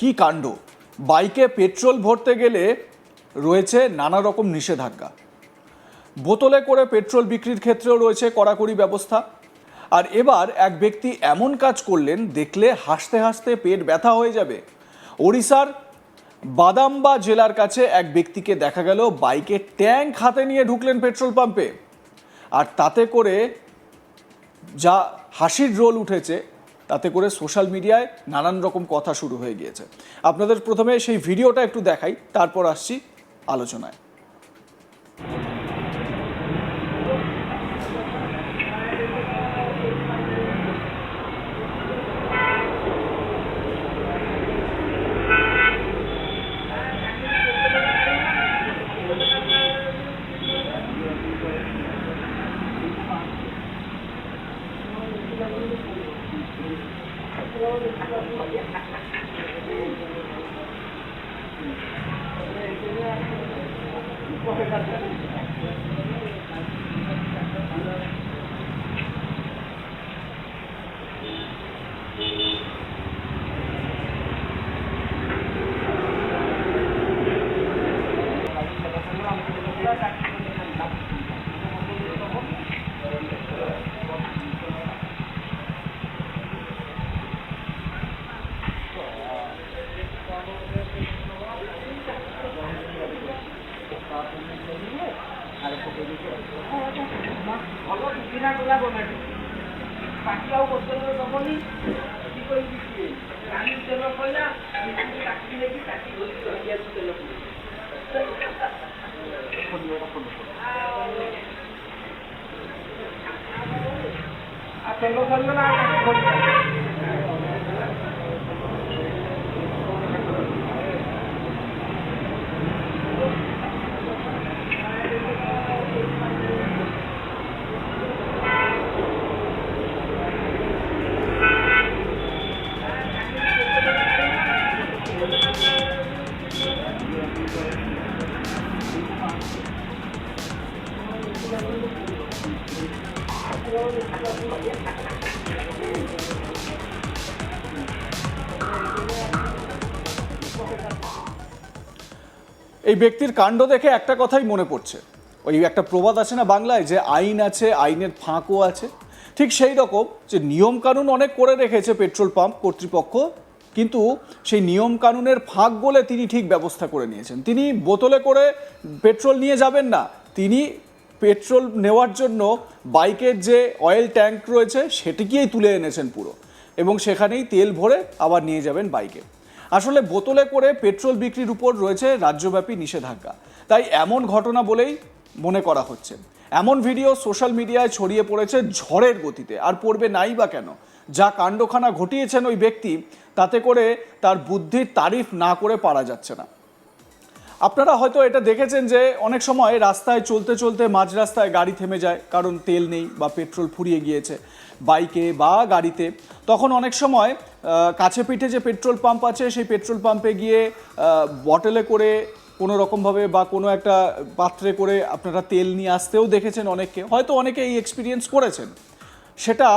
কি কাণ্ড? বাইকে পেট্রোল ভরতে গেলে রয়েছে নানা রকম নিষেধাজ্ঞা। বোতলে করে পেট্রোল বিক্রির ক্ষেত্রেও রয়েছে কড়াকড়ি ব্যবস্থা। আর এবার এক ব্যক্তি এমন কাজ করলেন, দেখলে হাসতে হাসতে পেট ব্যথা হয়ে যাবে। ওড়িশার বাদাম্বা জেলার কাছে এক ব্যক্তিকে দেখা গেল, বাইকে ট্যাঙ্ক হাতে নিয়ে ঢুকলেন পেট্রোল পাম্পে। আর তাতে করে যা হাসির রোল উঠেছে তাতে করে সোশ্যাল মিডিয়ায় নানান রকম কথা শুরু হয়ে গিয়েছে। আপনাদের প্রথমে সেই ভিডিওটা একটু দেখাই, তারপর আসছি আলোচনায়। Thank you. କଲା ଗଭର୍ଣ୍ଣମେଣ୍ଟ ବାକି ଆଉ ବଦଳ ଦବନି କି କରି ବିକିବେ ଗାଡ଼ି ତେଲ ପଇଲା ବିକୁଛି କାଟି ନେଇକି କାଟି ଧରିକି ରହିଯାଉଛି ତେଲ ଆଉ ତେଲ ସରିଗଲା এই ব্যক্তির কাণ্ড দেখে একটা কথাই মনে পড়ছে। ওই একটা প্রবাদ আছে না বাংলায় যে আইন আছে, আইনের ফাঁকও আছে। ঠিক সেই রকম যে নিয়ম কানুন অনেক করে রেখেছে পেট্রোল পাম্প কর্তৃপক্ষ, কিন্তু সেই নিয়ম কানুনের ফাঁক বলে তিনি ঠিক ব্যবস্থা করে নিয়েছেন। তিনি বোতলে করে পেট্রোল নিয়ে যাবেন না। তিনি পেট্রোল নেওয়ার জন্য বাইকের যে অয়েল ট্যাঙ্ক রয়েছে, সেটিকেই তুলে এনেছেন পুরো। এবং সেখানেই তেল ভরে আবার নিয়ে যাবেন বাইকে। আসলে বোতলে করে পেট্রোল বিক্রির উপর রয়েছে রাজ্যব্যাপী নিষেধাজ্ঞা। তাই এমন ঘটনা বলেই মনে করা হচ্ছে। এমন ভিডিও সোশ্যাল মিডিয়ায় ছড়িয়ে পড়েছে ঝড়ের গতিতে। আর পড়বে নাই বা কেন? যা কাণ্ডখানা ঘটিয়েছেন ওই ব্যক্তি, তাতে করে তার বুদ্ধির তারিফ না করে পারা যাচ্ছে না। আপনারা হয়তো এটা দেখেছেন যে অনেক সময় রাস্তায় চলতে চলতে মাঝ রাস্তায় গাড়ি থেমে যায়, কারণ তেল নেই বা পেট্রোল ফুরিয়ে গিয়েছে বাইকে বা গাড়িতে। তখন অনেক সময় কাছে পিঠে যে পেট্রোল পাম্প আছে, সেই পেট্রোল পাম্পে গিয়ে বটলে করে কোনো রকমভাবে বা কোনো একটা পাত্রে করে আপনারা তেল নিয়ে আসতেও দেখেছেন অনেককে। হয়তো অনেকে এই এক্সপিরিয়েন্স করেছেন। সেটা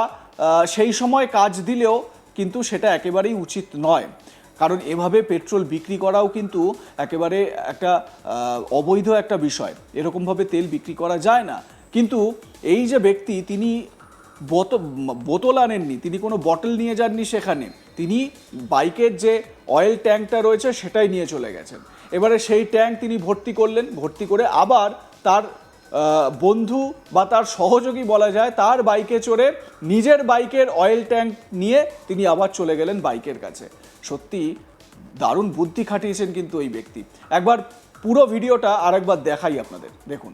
সেই সময় কাজ দিলেও কিন্তু সেটা একেবারেই উচিত নয়। কারণ এভাবে পেট্রোল বিক্রি করাও কিন্তু একেবারে একটা অবৈধ একটা বিষয়। এরকমভাবে তেল বিক্রি করা যায় না। কিন্তু এই যে ব্যক্তি, তিনি বোত- বোতল আনেননি, তিনি কোনো বটল নিয়ে যাননি সেখানে, তিনি বাইকের যে অয়েল ট্যাঙ্কটা রয়েছে সেটাই নিয়ে চলে গেছেন। এবারে সেই ট্যাঙ্ক তিনি ভর্তি করলেন, ভর্তি করে আবার তার বন্ধু বা তার সহযোগী বলা যায়, তার বাইকে চড়ে নিজের বাইকের অয়েল ট্যাঙ্ক নিয়ে তিনি আবার চলে গেলেন বাইকের কাছে। সত্যি দারুণ বুদ্ধি খাটিয়েছেন কিন্তু ওই ব্যক্তি। একবার পুরো ভিডিওটা আরেকবার দেখাই আপনাদের। দেখুন।